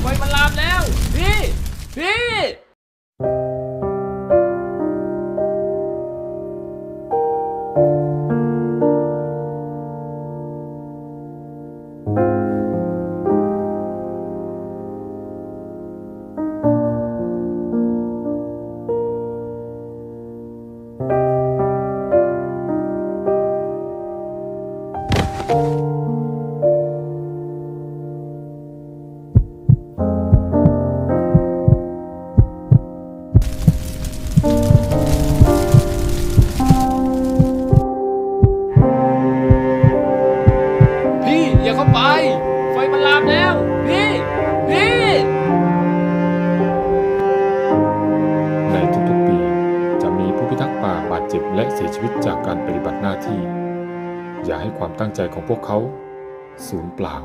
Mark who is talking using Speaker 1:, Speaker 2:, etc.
Speaker 1: ไฟมันลามแล้ว พี่ พี่พี่อ ไปไฟมันลามแล้ว พี่ พี่
Speaker 2: ในทุกๆปี จะมีผู้พิทักษ์ป่าบาดเจ็บและเสียชีวิตจากการปฏิบัติหน้าที่ อย่าให้ความตั้งใจของพวกเขาสูญเปล่า